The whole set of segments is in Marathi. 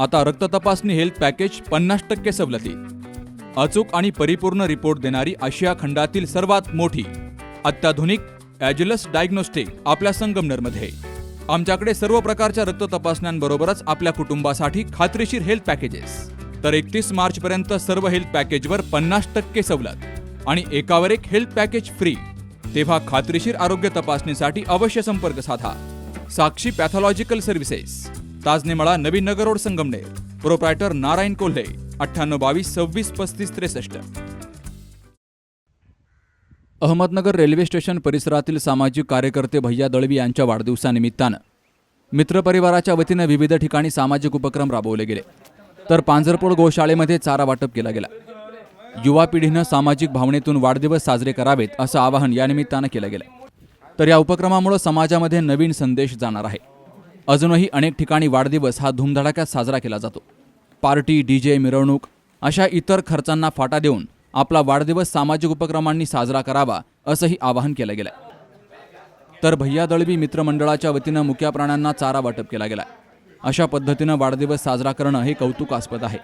आता रक्त तपासणी हेल्थ पॅकेज पन्नास टक्के सवलती. अचूक आणि परिपूर्ण रिपोर्ट देणारी आशिया खंडातील सर्वात मोठी अत्याधुनिक ॲज्युलस डायग्नोस्टिक आपल्या संगमनरमध्ये. आमच्याकडे सर्व प्रकारच्या रक्त तपासण्यांबरोबरच आपल्या कुटुंबासाठी खात्रीशीर हेल्थ पॅकेजेस तर एकतीस मार्च पर्यंत सर्व हेल्थ पॅकेजवर पन्नास टक्के सवलत आणि एकावर एक हेल्थ पॅकेज फ्री तेव्हा खात्रीशीर आरोग्य तपासणीसाठी अवश्य संपर्क साधा. Sakshi pathological services Tajnemala Navin Nagar road Sangamner. Proprietor Narayan Kolhe अठ्ठ्याण्णव बावीस सव्वीस पस्तीस त्रेसष्ट. अहमदनगर रेल्वे स्टेशन परिसरातील सामाजिक कार्यकर्ते भैया दळवी यांच्या वाढदिवसानिमित्तानं मित्रपरिवाराच्या वतीनं विविध ठिकाणी सामाजिक उपक्रम राबवले गेले. तर पांजरपोळ गोशाळेमध्ये चारा वाटप केला गेला. युवा पिढीनं सामाजिक भावनेतून वाढदिवस साजरे करावेत असं आवाहन या निमित्तानं केलं गेलं. तर या उपक्रमामुळे समाजामध्ये नवीन संदेश जाणार आहे. अजूनही अनेक ठिकाणी वाढदिवस हा धुमधडाक्यात साजरा केला जातो. पार्टी डीजे मिरवणूक अशा इतर खर्चांना फाटा देऊन आपला वाढदिवस सामाजिक उपक्रमांनी साजरा करावा असंही आवाहन केलं गेलं तर भैया दळवी मित्रमंडळाच्या वतीनं मुक्या प्राण्यांना चारा वाटप केला गेला. अशा पद्धतीनं वाढदिवस साजरा करणं हे कौतुकास्पद आहे.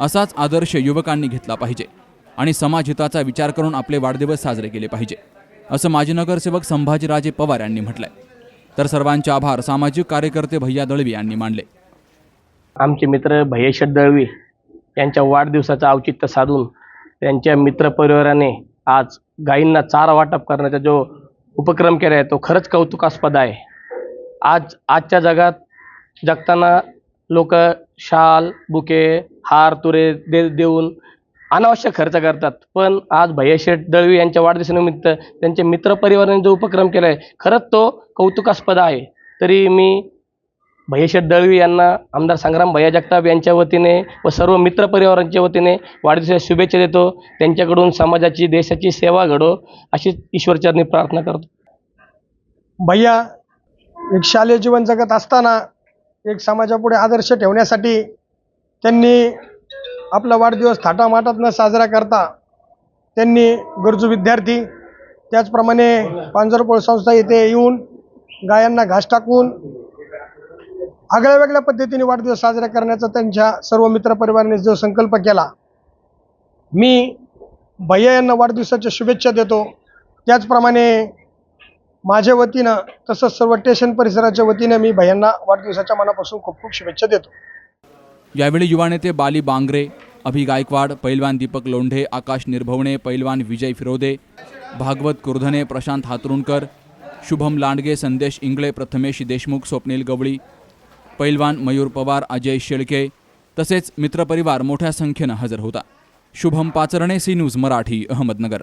असाच आदर्श युवकांनी घेतला पाहिजे आणि समाजहिताचा विचार करून आपले वाढदिवस साजरे केले पाहिजे असं माजी नगरसेवक संभाजीराजे पवार यांनी म्हटलंय. तर सर्वांचे आभार. सामाजिक कार्यकर्ते भैया दळवी यांनी मानले आमचे मित्र भैयेशट दळवी यांच्या वाढदिवसाचं औचित्य साधून त्यांच्या मित्रपरिवाराने आज गायींना चारा वाटप करण्याचा जो उपक्रम केला आहे तो खरंच कौतुकास्पद आहे. आज आजच्या जगात जगताना लोक शाल बुके हार तुरे दे देऊन अनावश्यक खर्च करतात. पण आज भैयाशेठ दळवी यांच्या वाढदिवसानिमित्त त्यांच्या मित्रपरिवाराने जो उपक्रम केला आहे खरंच तो कौतुकास्पद आहे. तरी मी भैयाशेठ दळवी यांना आमदार संग्राम भैया जगताप यांच्या वतीने व सर्व मित्रपरिवारांच्या वतीने वाढदिवसाच्या शुभेच्छा देतो. त्यांच्याकडून समाजाची देशाची सेवा घडो अशी ईश्वरचरणी प्रार्थना करतो. भैया एक शालेय जीवन जगत असताना एक समाजापुढे आदर्श ठेवण्यासाठी त्यांनी आपला वाढदिवस थाटामाटात न साजरा करता त्यांनी गरजू विद्यार्थी त्याचप्रमाणे पांजरपोळ संस्था येथे येऊन गायांना घास टाकून आगळ्या वेगळ्या पद्धतीने वाढदिवस साजरा करण्याचा त्यांच्या सर्व मित्रपरिवाराने जो संकल्प केला मी भैया यांना वाढदिवसाच्या शुभेच्छा देतो. त्याचप्रमाणे माझ्या वतीनं तसंच सर्व स्टेशन परिसराच्या वतीनं मी भैयांना वाढदिवसाच्या मनापासून खूप खूप शुभेच्छा देतो. यावेळी युवा नेते बाली बांगरे अभि गायकवाड पैलवान दीपक लोंढे आकाश निर्भवणे पैलवान विजय फिरोदे भागवत कुर्धने प्रशांत हातरुणकर शुभम लांडगे संदेश इंगळे प्रथमेश देशमुख स्वप्नील गवळी पैलवान मयूर पवार अजय शेळके तसेच मित्रपरिवार मोठ्या संख्येनं हजर होता. Shubham Pacharne C news Marathi Ahmednagar.